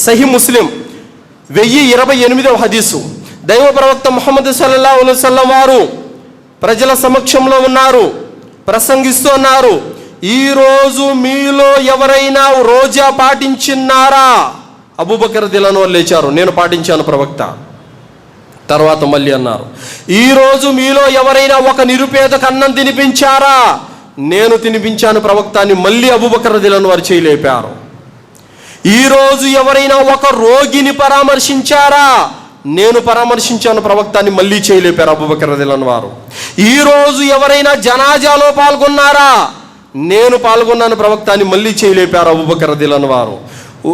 సహి ముస్లిం వెయ్యి ఇరవై ఎనిమిదవ హదీసు. దైవ ప్రవక్త ముహమ్మద్ సల్లా అలైహి వారు ప్రజల సమక్షంలో ఉన్నారు ప్రసంగిస్తున్నారు. ఈరోజు మీలో ఎవరైనా రోజా పాటించినారా అబూబకర్ దిలను లేచారు. నేను పాటించాను ప్రవక్త. తర్వాత మళ్ళీ అన్నారు. ఈరోజు మీలో ఎవరైనా ఒక నిరుపేదకు అన్నం తినిపించారా? నేను తినిపించాను ప్రవక్త అని మళ్ళీ అబూబకర్ దిలను వారు చేయలేపారు ఈరోజు ఎవరైనా ఒక రోగిని పరామర్శించారా? నేను పరామర్శించాను ప్రవక్తాన్ని మళ్ళీ చేయలేపారు అబూబకర్ వారు. ఈరోజు ఎవరైనా జనాజాలో పాల్గొన్నారా? నేను పాల్గొన్నాను ప్రవక్తాన్ని మళ్ళీ చేయలేపారు అబూబకర్ వారు.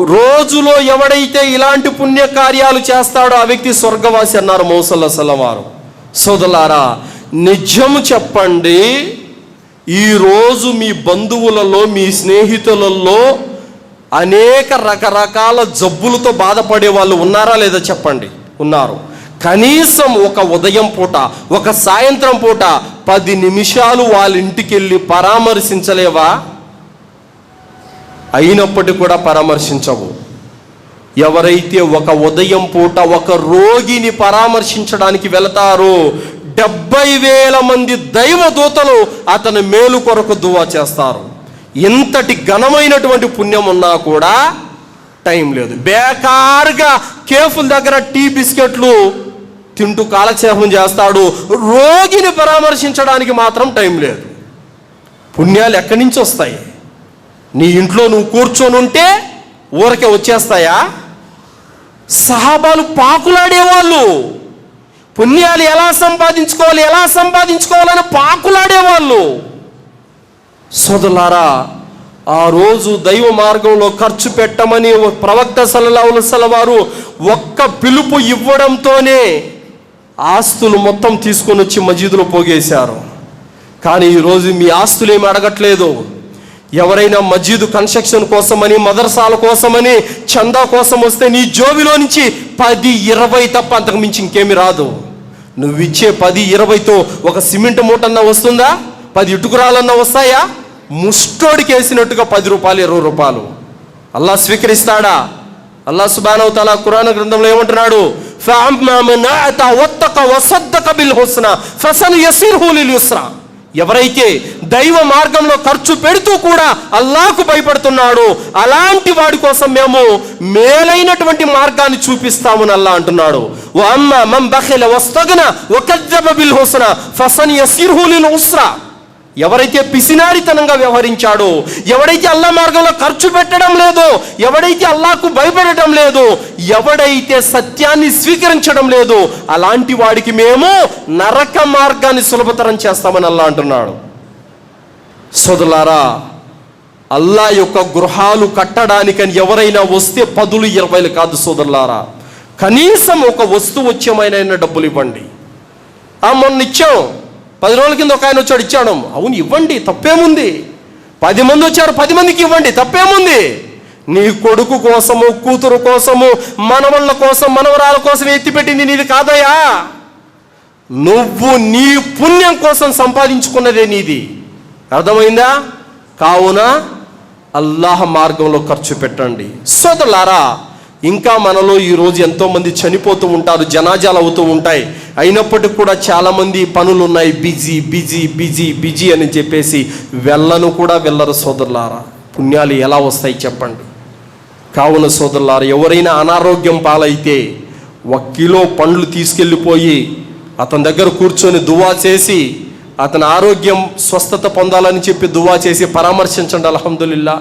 రోజులో ఎవడైతే ఇలాంటి పుణ్య కార్యాలు చేస్తాడో ఆ వ్యక్తి స్వర్గవాసి అన్నారు మౌసల్లా వారు. సోదలారా నిజము చెప్పండి. ఈరోజు మీ బంధువులలో మీ స్నేహితులలో అనేక రకరకాల జబ్బులతో బాధపడే వాళ్ళు ఉన్నారా లేదా చెప్పండి. ఉన్నారు. కనీసం ఒక ఉదయం పూట ఒక సాయంత్రం పూట పది నిమిషాలు వాళ్ళ ఇంటికి వెళ్ళి పరామర్శించలేవా? అయినప్పటికీ కూడా పరామర్శించవు. ఎవరైతే ఒక ఉదయం పూట ఒక రోగిని పరామర్శించడానికి వెళతారో డెబ్బై వేల మంది దైవదూతలు అతని మేలు కొరకు దువా చేస్తారు. ఇంతటి ఘనమైనటువంటి పుణ్యం ఉన్నా కూడా టైం లేదు. బేకారుగా కేఫుల దగ్గర టీ బిస్కెట్లు తింటూ కాలక్షేపం చేస్తాడు. రోగిని పరామర్శించడానికి మాత్రం టైం లేదు. పుణ్యాలు ఎక్కడి నుంచి వస్తాయి? నీ ఇంట్లో నువ్వు కూర్చొని ఉంటే ఊరకే వచ్చేస్తాయా? సహాబాలు పాకులాడేవాళ్ళు. పుణ్యాలు ఎలా సంపాదించుకోవాలి ఎలా సంపాదించుకోవాలని పాకులాడేవాళ్ళు. సోదలారా ఆ రోజు దైవ మార్గంలో ఖర్చు పెట్టమని ప్రవక్త సల్లల్లాహుల వారు ఒక్క పిలుపు ఇవ్వడంతోనే ఆస్తులు మొత్తం తీసుకొని వచ్చి మజీదులో పోగేశారు. కానీ ఈరోజు మీ ఆస్తులు ఏమి అడగట్లేదు. ఎవరైనా మజీదు కన్స్ట్రక్షన్ కోసమని మదర్సాల కోసమని చందా కోసం వస్తే నీ జోబిలో నుంచి పది ఇరవై తప్ప అంతకు మించి ఇంకేమి రాదు. నువ్వు ఇచ్చే పది ఇరవైతో ఒక సిమెంట్ మూటన్నా వస్తుందా? పది ఇటుకురాలన్నా వస్తాయా? ముష్టోడికి వేసినట్టుగా పది రూపాయలు ఇరవై రూపాయలు. అల్లా స్వీకరిస్తాడా? అల్లా సుబానవ తల కురాన గ్రంథంలో ఏమంటున్నాడు? ఫసన్ ఎవరైతే దైవ మార్గంలో ఖర్చు పెడుతూ కూడా అల్లాకు భయపడుతున్నాడు అలాంటి వాడి కోసం మేము మేలైనటువంటి మార్గాన్ని చూపిస్తామని అల్లా అంటున్నాడు. "వ అమ్మ మన్ బఖిల వస్తగన ఒక బిల్ హుస్నా ఫసన్ యసిర్హు లిల్ ఉస్రా ఎవరైతే పిసినారితనంగా వ్యవహరించాడో ఎవడైతే అల్లా మార్గంలో ఖర్చు పెట్టడం లేదో ఎవడైతే అల్లాకు భయపడటం లేదో ఎవడైతే సత్యాన్ని స్వీకరించడం లేదో అలాంటి వాడికి మేము నరక మార్గాన్ని సులభతరం చేస్తామని అల్లా అంటున్నాడు. సోదలారా అల్లా యొక్క గృహాలు కట్టడానికని ఎవరైనా వస్తే పదులు ఇరవైలు కాదు సోదరులారా. కనీసం ఒక వస్తువు వచ్చేమైనా డబ్బులు ఇవ్వండి. ఆ మొన్న ఇచ్చాం. పది రోజుల కింద ఒక ఆయన వచ్చాడు ఇచ్చాడు. అవును ఇవ్వండి తప్పేముంది? పది మంది వచ్చారు పది మందికి ఇవ్వండి తప్పేముంది? నీ కొడుకు కోసము కూతురు కోసము మనవళ్ళ కోసం మనవరాల కోసం ఎత్తిపెట్టింది నీది కాదయా నువ్వు నీ పుణ్యం కోసం సంపాదించుకున్నదే నీది. అర్థమైందా? కావున అల్లాహ్ మార్గంలో ఖర్చు పెట్టండి. సోదరులారా ఇంకా మనలో ఈరోజు ఎంతోమంది చనిపోతూ ఉంటారు జనాజాలు అవుతూ ఉంటాయి. అయినప్పటికీ కూడా చాలామంది పనులు ఉన్నాయి బిజీ బిజీ బిజీ బిజీ అని చెప్పేసి వెళ్ళను కూడా వెళ్ళరు సోదరులారా. పుణ్యాలు ఎలా వస్తాయి చెప్పండి. కావున సోదరులారా ఎవరైనా అనారోగ్యం పాలైతే ఒక కిలో పండ్లు తీసుకెళ్ళిపోయి అతని దగ్గర కూర్చొని దువా చేసి అతని ఆరోగ్యం స్వస్థత పొందాలని చెప్పి దువా చేసి పరామర్శించండి. అల్హమ్దుల్లా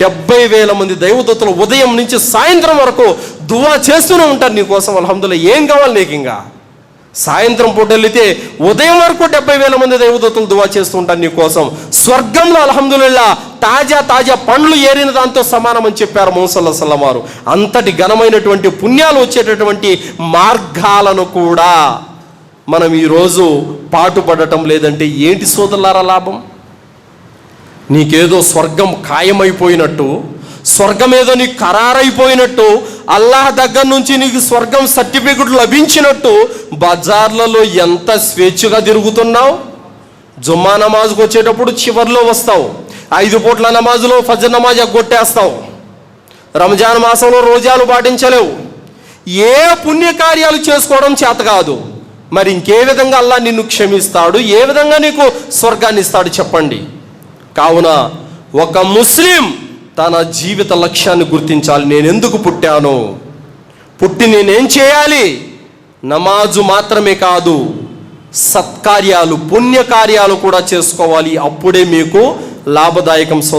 డెబ్బై వేల మంది దైవదత్తులు ఉదయం నుంచి సాయంత్రం వరకు దువా చేస్తూనే ఉంటారు నీకోసం అల్హమ్దుల్లా ఏం కావాలి నీకు ఇంకా? సాయంత్రం పూట వెళితే ఉదయం వరకు డెబ్బై వేల మంది దేవదూతలు దువా చేస్తుంటాను నీ కోసం. స్వర్గంలో అల్హమ్దుల్లా తాజా తాజా పండ్లు ఏరిన దాంతో సమానం అని చెప్పారు మోసల్లా సల్లమారు అంతటి ఘనమైనటువంటి పుణ్యాలు వచ్చేటటువంటి మార్గాలను కూడా మనం ఈరోజు పాటుపడటం లేదంటే ఏంటి సోదరులారా లాభం? నీకేదో స్వర్గం ఖాయమైపోయినట్టు స్వర్గం ఏదో నీకు ఖరారైపోయినట్టు అల్లాహ్ దగ్గర నుంచి నీకు స్వర్గం సర్టిఫికెట్ లభించినట్టు బజార్లలో ఎంత స్వేచ్ఛగా తిరుగుతున్నావు? జుమ్మా నమాజ్కి వచ్చేటప్పుడు చివర్లో వస్తావు. ఐదు పూట్ల నమాజులో ఫజర్ నమాజ్ కొట్టేస్తావు రంజాన్ మాసంలో రోజాలు పాటించలేవు. ఏ పుణ్యకార్యాలు చేసుకోవడం చేత కాదు. మరి ఇంకే విధంగా అల్లా నిన్ను క్షమిస్తాడు ఏ విధంగా నీకు స్వర్గాన్ని ఇస్తాడు చెప్పండి. కావున ఒక ముస్లిం తన జీవిత లక్ష్యాన్ని గుర్తించాలి. నేను ఎందుకు పుట్టాను? పుట్టి నేనేం చేయాలి? నమాజు మాత్రమే కాదు సత్కార్యాలు పుణ్యకార్యాలు కూడా చేసుకోవాలి. అప్పుడే మీకు లాభదాయకం సో